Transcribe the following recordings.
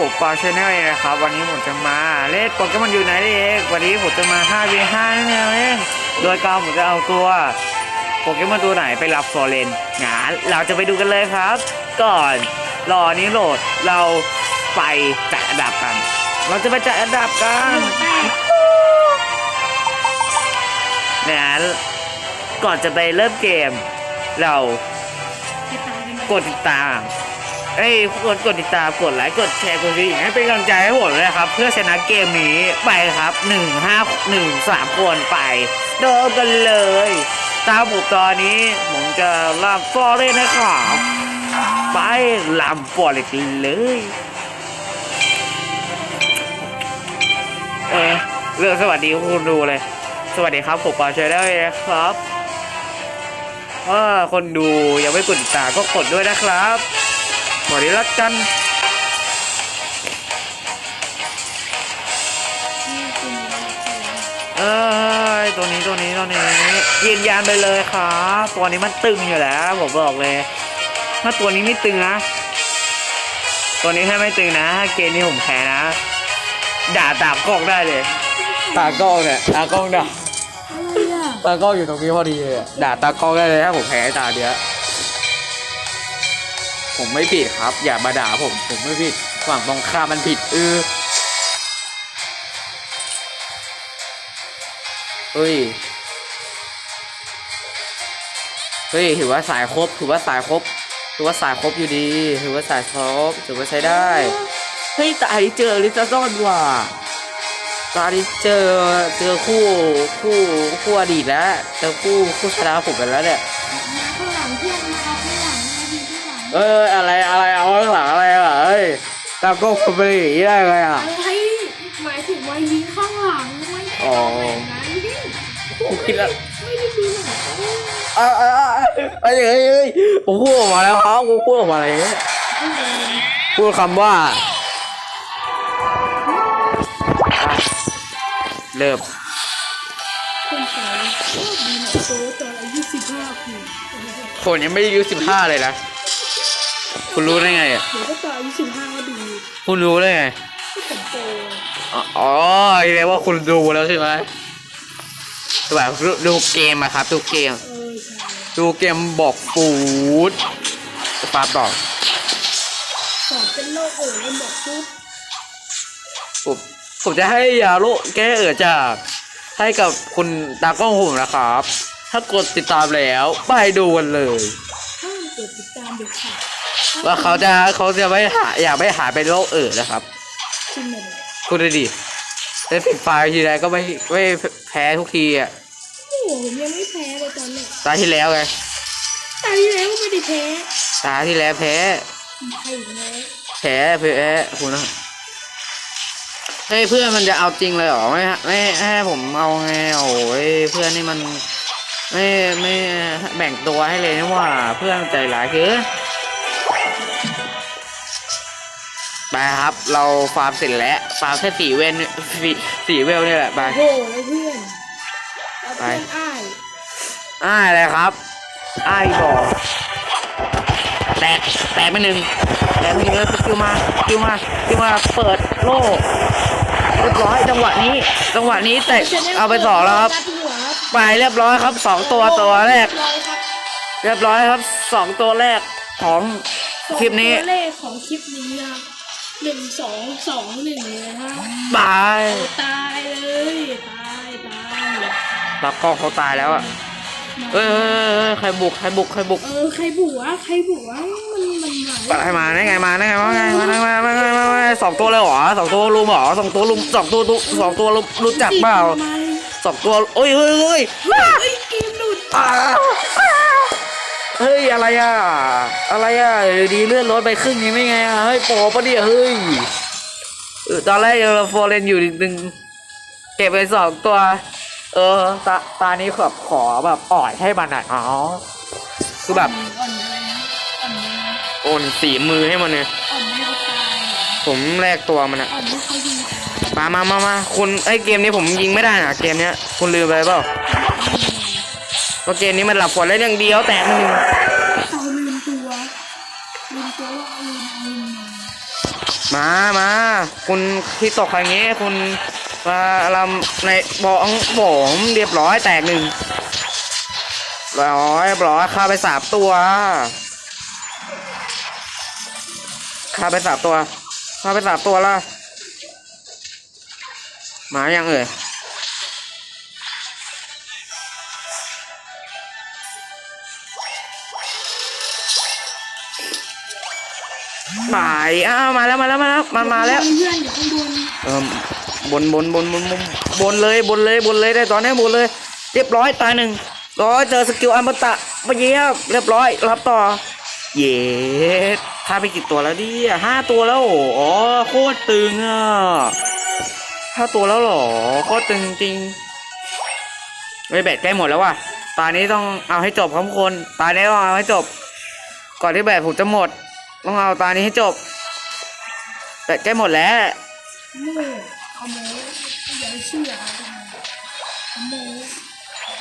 ผมปาชแนลนะครับ วันนี้ผมจะมาเล่นโปเกมอนอยู่ไหนเองวันนี้ผมจะมา 5v5 นั่นเองโดยการผมจะเอาตัวโปเกมอนตัวไหนไปรับฟอร์เรนงานเราจะไปดูกันเลยครับ ก่อนรอนี้โหลดเราไปจัดอันดับกัน เราจะไปจัดอันดับกันนี่ยก่อนจะไปเริ่มเกม เรากดติดตาม เอ้ยกดกดติดตามกดไลค์กดแชร์กดกระดิ่งให้เป็นกำลังใจให้ผมเลยนะครับ เพื่อชนะเกมนี้ไปครับหนึ่งห้าหนึ่งสามคนไปเดิมกันเลย ตามผมตอนนี้ผมจะลำฟอร์เรนนะครับไปลำฟอร์เรนเลยเออเรื่องสวัสดีคุณดูเลย สวัสดีครับผมปาเชยได้นะครับว่าคนดูยังไม่กดติดตามก็กดด้วยนะครับ สวัสดีละกันเอ้ยตัวนี้ตัวนี้ตัวนี้ยืนยันไปเลยครับตัวนี้มันตึงอยู่แล้วผมบอกเลย ถ้าตัวนี้ไม่ตึงนะตัวนี้ถ้าไม่ตึงนะถ้าเกมนี้ผมแพ้นะ ด่าตากล้องได้เลย ตากล้องเนี่ยตากล้องด่าอะไรอะตากล้องอยู่ตรงนี้พอดีเลยอะด่าตากล้องได้เลยถ้าผมแพ้ตาเดียว ผมไม่ผิดครับ อย่ามาด่าผมผมไม่ผิดฝั่งตรงข้ามมันผิดเออเฮ้ยเฮ้ยถือว่าสายครบถือว่าสายครบถือว่าสายครบอยู่ดี ถือว่าสายครบถือว่าใช้ได้เฮ้ยตาที่เจอลิซาซอนว่ะตาที่เจอเจอคู่คู่คู่อดีตแล้วเจอคู่คู่ชนะผมไปแล้วเนี่ย เอ้ยอะไรอะไรเอาข้างหลังอะไรอะเอ้ยตาก็คนไปอย่างนี้ได้ไงอะอะไรหมายถึงว่ายิงข้างหลังไม่อ๋อแบบนั้นดิผมคิดแล้ว ไม่ได้ดูหนังเอ้ยเอ้ยเอ้ยเอ้ยเอ้ยผมพูดออกมาแล้วครับผมพูดออกมาอะไรเนี่ยพูดคำว่าอะเริ่มคนสาวชอบดูหนังโป๊ตอนอายุสิบห้าปี คนยังไม่อายุสิบห้าเลยนะ คุณรู้ได้ไงอะเดี๋ยวก็ตอนอายุสิบห้าก็ดูคุณรู้ได้ไงก็ผมโตอ๋ออ๋อแสดงว่าคุณดูแล้วใช่ไหมแบบดูเกมอะครับดูเกม เออใช่ดูเกมบอกฟูดฟาต่อสอบเป็นโรคเอ๋ยบอกปุ๊บผมผมจะให้ยาโลแก้เอ๋อจากให้กับคุณตากล้องผมนะครับ ถ้ากดติดตามแล้ว ไปดูกันเลย ห้ามกดติดตามเด็กขาด ว่าเขาจะเขาจะไม่หาอยากไม่หาเป็นโรคเอ๋อนะครับคุณเนี่ยคุณดูดิเล่นฟรีไฟล์ทีไรก็ไม่ไม่แพ้ทุกทีอะ โอ้โหผมยังไม่แพ้เลยตอนเนี้ยตาที่แล้วไง ตาที่แล้วก็ไม่ได้แพ้ตาที่แล้วแพ้ ใครอีกแล้วแพ้แพ้คุณนะเฮ้ยเพื่อนมันจะเอาจริงเลยเหรอไม่ไม่ให้ผมเอาไงโอ้ยเพื่อนนี่มัน ไม่ไม่แบ่งตัวให้เลยนี่หว่า เพื่อนใจร้ายคือ ไปครับ เราฟาร์มเสร็จแล้วฟาร์มแค่สี่เวนสี่สี่เวลนี่แหละไปโอ้โหแล้วเพื่อนแล้วเพื่อนอ้ายอ้ายอะไรครับอ้ายบอกแตกแตกไปหนึ่งแตกไปหนึ่งแล้วคิวมาคิวมาคิวมาเปิดโล่เรียบร้อยจังหวะนี้จังหวะนี้แตกเอาไปสองแล้วครับนัดหัวครับไปเรียบร้อยครับสองตัวตัวแรก เรียบร้อยครับเรียบร้อยครับสองตัวแรกของคลิปนี้ตัวเลขของคลิปนี้ครับ หนึ่งสองสองหนึ่งเลยครับบายตายเลยตายตายแล้วก็เขาตายแล้วอะเอ้ยเอ้ยเอ้ยใครบุกใครบุกใครบุกเออใครบุกวะใครบุกวะมันมันมาปให้มาได้ไงมาได้ไงมาไงมาได้ไงมาไงมาไงสองตัวเลยเหรอสองตัวลุมเหรอสองตัวลุมสองตัวตุสองตัวลุมรู้จักเปล่าติดมสองตัวเอ้ยเฮ้ยเฮ้ยเฮ้ยเกมหลุดอ่า เฮ้ยอะไรอะ อะไรอะอยู่ดีเลื่อนรถไปครึ่งนี้ไม่ไงอะเฮ้ยโปรปะเนี่ยเฮ้ยเออตอนแรกยังโฟเรนอยู่นิดนึงเก็บไปสองตัว เออตาตานี้ขอบขอแบบอ่อยให้มันหน่อยอ๋อคือแบบอ่อนอะไรนะอ่อนอะไรนะโอนสีมือให้มันเนี่ยอ่อนไม่เขาตายเหรอผมแลกตัวมันอะอ่อนไม่เขายิงตายมามามามาคุณไอ้ยเกมนี้ผมยิงไม่ได้นะเกมเนี้ยคุณลืมไปเปล่า เพราะเกมนี้มันหลับฝนเล่นอย่างเดียวแต่หนึ่งเอาลืมตัวลืมตัวว่าลืมลืมมามามาคุณที่ตกครั้งนี้คุณมาลำในบองผมเรียบร้อยแตกหนึ่งร้อยร้อยฆ่าไปสามตัวฆ่าไปสามตัวฆ่าไปสามตัวละมายังเอ่ย ไปอ้าวมาแล้วมาแล้วมาแล้วมันมาแล้วเพื่อนอยู่ข้างบนเออบนบนบนบนบนบนเลยบนเลยบนเลยได้ตอนนี้บนเลย เรียบร้อยตายหนึ่งร้อยเจอสกิลอมตะมาเยี่ยมเรียบร้อยรับต่อ เย้ถ้าไปกี่ตัวแล้วดิห้าตัวแล้วเหรออ๋อโคตรตึงอะห้าตัวแล้วเหรอโคตรตึงจริงไยแบตใกล้หมดแล้วว่ะตอนนี้ต้องเอาให้จบครับทุกคนตอนนี้ต้องเอาให้จบ ก่อนที่แบตผมจะหมด ต้องเอาตอนนี้ให้จบแบตใกล้หมดแล้วโม่ขโมยอย่าไปเชื่อขโมย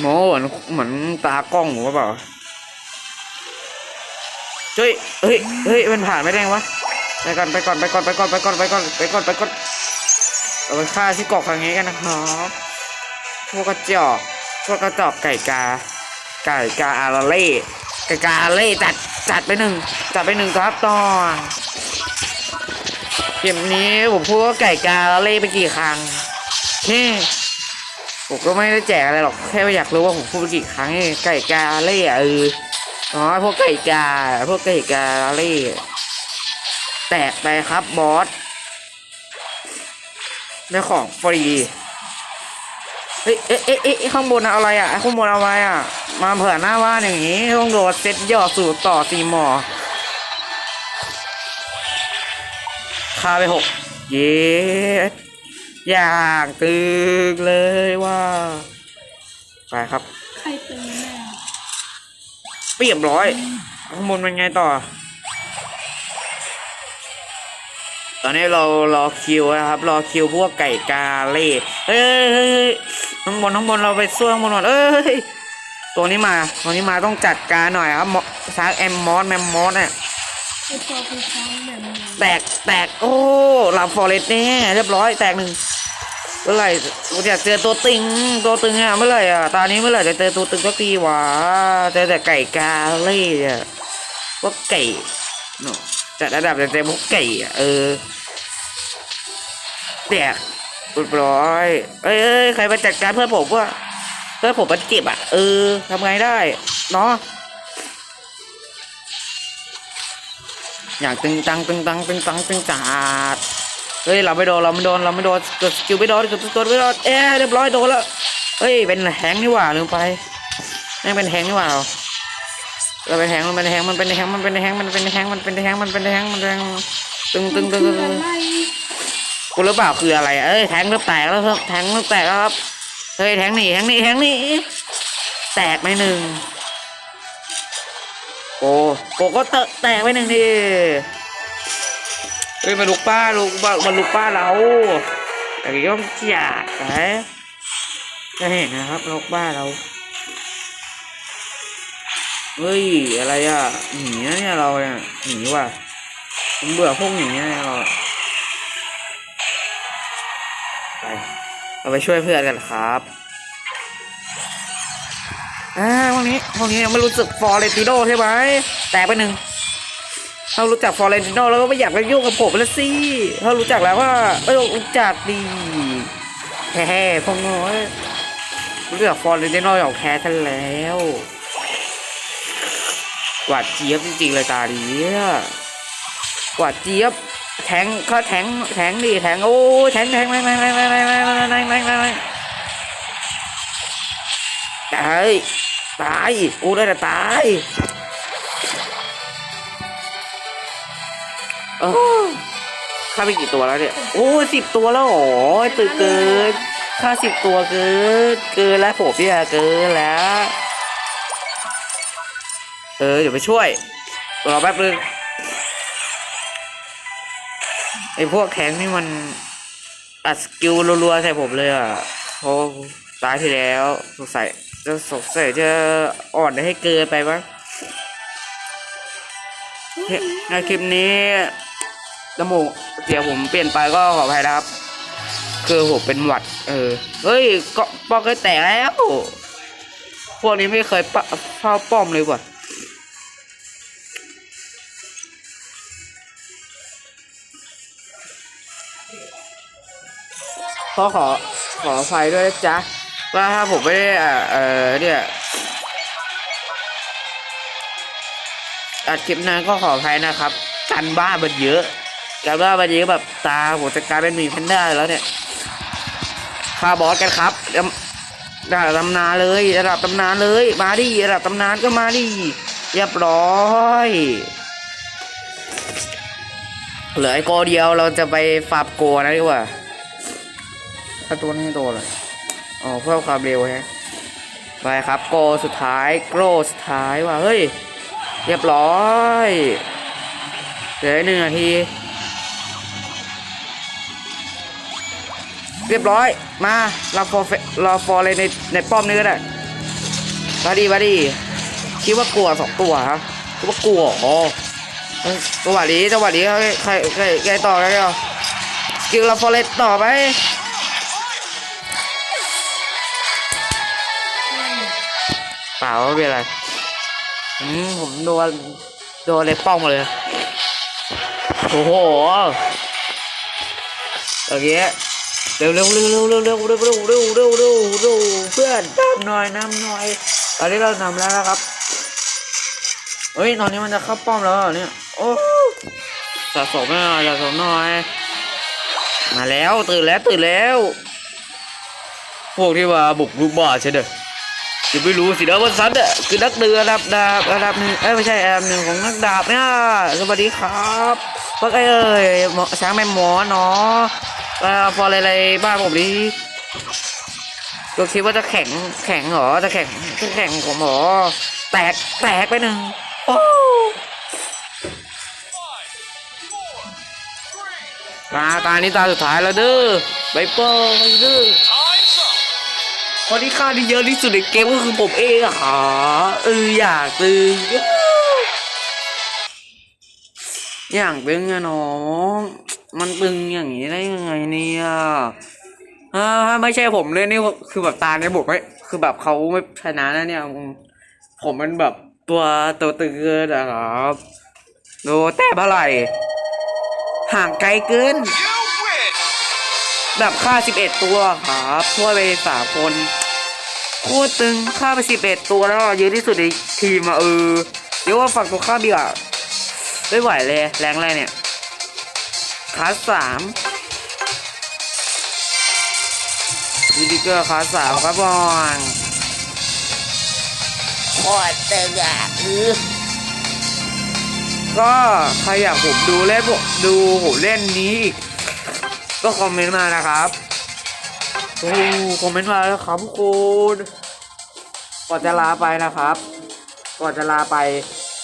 โมเหมือนเหมือนตากล้องหรือเปล่าเฮ้ยเฮ้ยเฮ้ยมันผ่านไม่ได้ไงวะไปก่อนไปก่อนไปก่อนไปก่อนไปก่อนไปก่อนไปก่อนไปก่อนเราไปฆ่าที่เกาะครั้งนี้กันนะครับพวกกระจอกพวกกระจอกไก่กา ไก่กาอาราเล่ไก่กาอาราเล่จัด จัดไปหนึ่งจัดไปหนึ่งครับตอนเกมนี้ผมพูดว่าไก่กาเล่ไปกี่ครั้งเฮ้ผมก็ไม่ได้แจกอะไรหรอกแค่อยากรู้ว่าผมพูดไปกี่ครั้งไก่กาเล่เอออ๋อพวกไก่กาพวกไก่กาเล่แตกไปครับบอสได้ของฟรี ฮ้ยเอ๊ะเอ๊ะเอ๊ะข้างบนอะอะไรอะข้างบนเอาไว้อะมาเผื่อหน้าว่านอย่างงี้ต้องโดดเซตย่อสู่ต่อสีหมอคาไปหกเย้อย่างตึงเลยว่าไปครับ ใครเป็นแม่เรียบร้อยข้างบนเป็นไงต่อ ตอนนี้เรารอคิวนะครับ รอคิวพวกไก่กาเล่เฮ้ย ข้างบนข้างบนเราไปสู้ข้างบนก่อนเอ้ยตัวนี้มาตัวนี้มาต้องจัดการหน่อยครับซากแอมมอสแมมมอสเนี่ยแตกแตกโอ้ลาฟอเรสแน่เรียบร้อยแตกหนึ่งเมื่อไหร่กูอยากเจอตัวตึงตัวตึงอะเมื่อไหร่อะตอนนี้เมื่อไหร่จะเจอตัวตึงสักทีวะเจอแต่ไก่กาเล่อะพวกไก่เนาะจัดระดับแต่พวกไก่อะเออแตก เรียบร้อยเอ้ยเอ้ยใครมาจัดการเพื่อนผมวะเพื่อนผมมันเจ็บอะ เออทำไงได้ เนาะอย่างตึงตังตึงตังตึงตังตึงจัดเฮ้ยเราไม่โดนเราไม่โดนเราไม่โดนกดสกิลไม่โดนกดสกิลไม่โดนเอ๊เรียบร้อยโดนแล้วเฮ้ยเป็นแฮงนี่หว่าลืมไปแม่งเป็นแฮงนี่หว่าเราเราเป็นแฮงมันเป็นแฮงมันเป็นแฮงมันเป็นแฮงมันเป็นแฮงมันเป็นแฮงมันเป็นแฮงมันเป็นแฮงตึงตึงตึงตึง กูรู้เปล่าคืออะไร เอ้ยแทงเริ่มแตกแล้วครับแทงเริ่มแตกแล้วครับเฮ้ยแทงนี่แทงนี่แทงนี่แตกไปหนึ่งโอ้โกก็เตะแตกไปหนึ่งดิเฮ้ยมาลุกป้าลุกบ้ามาลุกป้าเราแต่ก็ต้องจัดไปจะเห็นนะครับลุกบ้าเราเฮ้ยอะไรอะหนีนะเนี่ยเราเนี่ยหนีว่ะผมเบื่อพวกหนีเนี่ยเรา เราไปช่วยเพื่อนกันครับอ่าพวกนี้พวกนี้ยังไม่รู้สึกฟอร์เรนติโนใช่ไหมแตกไปหนึ่งถ้ารู้จักฟอร์เรนติโนแล้วก็ไม่อยากไปยุ่งกับผมแล้วสิถ้ารู้จักแล้วว่าเออรู้จักดีแฮ่พวกน้อยรู้จักฟอร์เรนติโนอย่างแพ้ท่านแล้วหวาดเจี๊ยบจริงๆเลยตาดีหวาดเจี๊ยบ แทงเขาแทงแทงดิแทงโอ้แทงแทงแทงแทงแทงแทงแทงแทงแทงแทงแทงแทงตายตายกูได้แต่ตายโอ้ฆ่าไปกี่ตัวแล้วเนี่ยโอ้สิบตัวแล้วโอ้ยตื่นเกินฆ่าสิบตัวเกินเกินแล้วผมเนี่ยเกินแล้ว เออเดี๋ยวไปช่วยรอแป๊บนึง ไอพวกแข็งนี่มันอัดสกิลรัวๆใส่ผมเลยอะเพราะตายที่แล้วสงสัยจะสงสัยจะอ่อนให้เกินไปบ้งในคลิปนี้จมูกเสียงผมเปลี่ยนไปก็ขออภัยนะครับ คือผมเป็นหวัด เออ เฮ้ยก็ป้อมเคยแตกแล้ว พวกนี้ไม่เคยปะเฝ้าป้อมเลยว่ะ ก็ขอขออภัยด้วยจ๊ะว่าถ้าผมไม่ได้อ่าเออเนี่ยอัดคลิปนั้นก็ขออภัยนะครับการบ้ามันเยอะการบ้ามันเยอะแบบตาผมจะกลายเป็นมีแพนด้าแล้วเนี่ยฆ่าบอสกันครับระดับตำนานเลยระดับตำนานเลย มาดิระดับตำนานก็มาดิเรียบร้อยเหลือไอ้โกเดียวเราจะไปฟาบโกนะดีกว่า ถ้าตัวนี้ตัวเลยอ๋อเพิ่มความเร็วฮะไปครับโกสุดท้ายโกสุดท้ายว่ะเฮ้ย เรียบร้อยเหลืออีกหนึ่งนาที เรียบร้อย มาเราฟอร์รอฟอร์เลยในในป้อมนี้ก็ได้มาดีมาดีคิดว่ากลัวสองตัวครับคิดว่ากลัวอ๋อจังหวะนี้จังหวะนี้ใครใครใครต่อกันเนี่ยสกิลเราฟอร์เรสต่อไป เปล่าเป็นอะไรอืมผมโดนโดนอะไรป้องมาเลยโอ้โหโอเคเร็วเร็วเร็วเร็วเร็วเร็วเร็วเร็วเร็วเร็วเร็วเร็วเพื่อนนำหน่อยนำหน่อยตอนนี้เรานำแล้วนะครับเฮ้ยตอนนี้มันจะเข้าป้อมแล้วเนี่ยโอ้สะสมหน่อยสะสมหน่อย มาแล้วตื่นแล้วตื่นแล้ว พวกที่ว่าบุกรุกบ้าใช่เด้อ จะไม่รู้สินะว่าซันเนี่ยคือนักเดือระดับดาบระดับหนึ่งเอ้ยไม่ใช่ระดับหนึ่งของนักดาบเนี่ยสวัสดีครับว่าไงเอ้ยหมอช้างแม่หมอเนาะเอ่อพออะไรอะไรบ้านผมดีก็คิดว่าจะแข็งแข็งเหรอจะแข็งจะแข็งผมเหรอแตกแตกไปหนึ่งโอ้ตาตานี้ตาสุดท้ายแล้วเด้อไบเปอร์ไปเด้อ คนที่ฆ่าที่เยอะที่สุดในเกมก็คือผมเองอะค่ะเอออยากตึงอย่างตึงอะน้อง มันตึงอย่างนี้ได้ยังไงเนี่ยอ่าถ้าไม่ใช่ผมเลยนี่คือแบบตาเนี่ยบอกไม่คือแบบเขาไม่ชนะนะเนี่ย ผมมันแบบตัวตัวตึงเกินอะครับดูแต่เท่าไหร่ห่างไกลเกินแบบฆ่า 11 ตัวครับช่วยไปสามคน โคตรตึงฆ่าไป11ตัวแล้วเยอะที่สุดในทีมอะเออเดี๋ยวว่าฝั่งตัวข้าดีกว่าไม่ไหวเลยแรงอะไรเนี่ยคลาสสามวิดิเกอร์คลาสสามครับบอลโคตรตึงอะเออก็ใครอยากผมดูเล่นดูผมเล่นนี้กก็คอมเมนต์มานะครับ โอ้คอมเมนต์มาแล้วครับทุกคนก่อนจะลาไปนะครับ ก่อนจะลาไป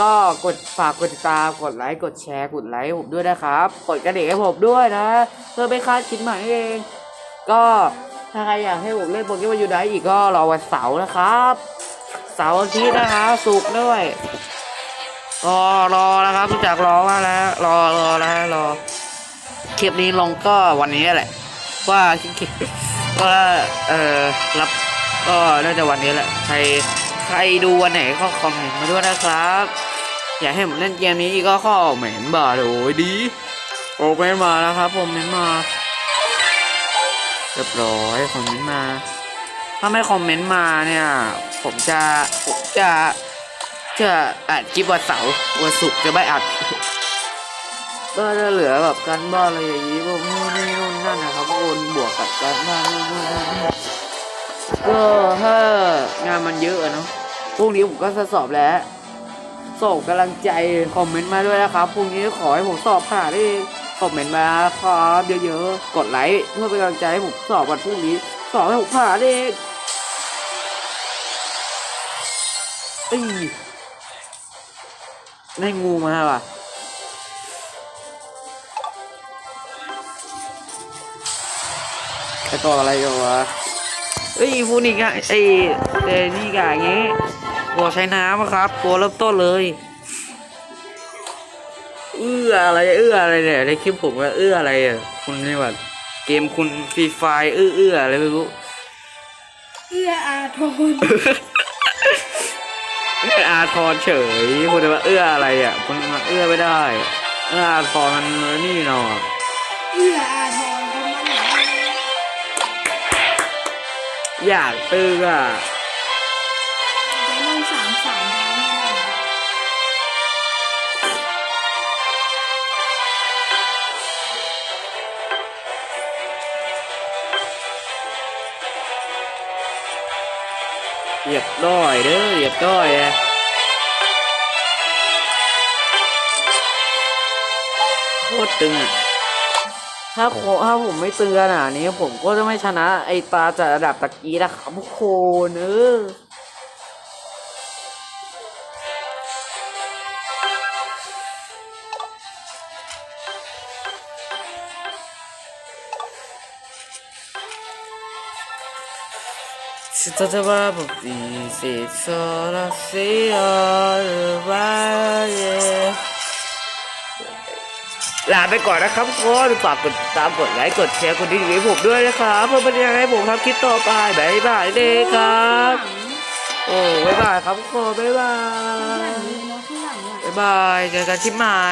ก็กดฝากกดติดตามกดไลค์กดแชร์กดไลค์ผมด้วยนะครับ กดกระดิ่งให้ผมด้วยนะ เพื่อไม่คาดคลิปใหม่เอง ก็ถ้าใครอยากให้ผมเล่นโปเกมอนยูไนอีกก็รอวันเสาร์นะครับเสาร์อาทิตย์นะครับศุกด้วยรอรอนะครับรู้จักรอว่าแล้ว รอรอแล้วรอคลิปนี้ลงก็วันนี้แหละ ว่า ว่าเออรับก็น่าจะวันนี้แหละ ใครใครดูวันไหนก็คอมเมนต์มาด้วยนะครับ อยากให้ผมเล่นเกมนี้อีกก็คอมเมนต์มาโอ้ยดี โอเมนมาแล้วครับผมเมนต์มาเรียบร้อยคอมเมนต์มา ถ้าไม่คอมเมนต์มาเนี่ย ผมจะผมจะจะอัดคลิปวันเสาร์วันศุกร์จะไม่อัด ก็จะเหลือแบบการบ้านอะไรอย่างนี้พวกนู่นนี่นู่นนั่นนะครับโอนบวกกับการบ้านนู่นนั่นก็ถ้างานมันเยอะเนาะพรุ่งนี้ผมก็จะสอบแล้วส่งกำลังใจคอมเมนต์มาด้วยนะครับพรุ่งนี้ขอให้ผมสอบผ่านได้คอมเมนต์มาครับเยอะๆกดไลค์เพื่อเป็นกำลังใจให้ผมสอบวันพรุ่งนี้สอบให้ผมผ่านเองเอ้ได้งูมาว่ะ ไอตัวอะไรกันวะเอ้ยฟูนิกอะไอเอนี่กะอย่างงี้ตัวใช้น้ำอะครับ ตัวเริ่มต้นเลยเอื้ออะไรเอื้ออะไรเนี่ยในคลิปผมว่าเอื้ออะไรอะคุณนี่ว่าเกมคุณฟรีไฟเอื้อเอื้ออะไรไม่รู้เอื้ออาทรเอื้ออาทรเฉยคุณจะว่าเอื้ออะไรอะคุณมาเอื้อไม่ได้ เอื้ออาทรมันนี่เนาะเอื้ออาทร อยากตื้ออะเดี๋ยวลองสามสามดาวแน่นอนเหยียบด้อยเด้อเหยียบด้อยอะโคตรตึงอะ ถ้าโคถ้าผมไม่เตึงขนาดนี้ผมก็จะไม่ชนะ ไอตาจัดระดับตะกี้นะครับทุกคนเออ Si te va por ti, si solo si vaya ลาไปก่อนนะครับทุกคนฝากกดติดตามกดไลค์กดแชร์กดดีให้ผมด้วยนะครับเพื่อเป็นยังไงให้ผมทำคลิปต่อไปบายบายเลยครับ โอ้บายบายครับทุกคนบายบาข้างหลัยงเลยเนาะข้างหลังอะบายบายเจอกันที่ใหม่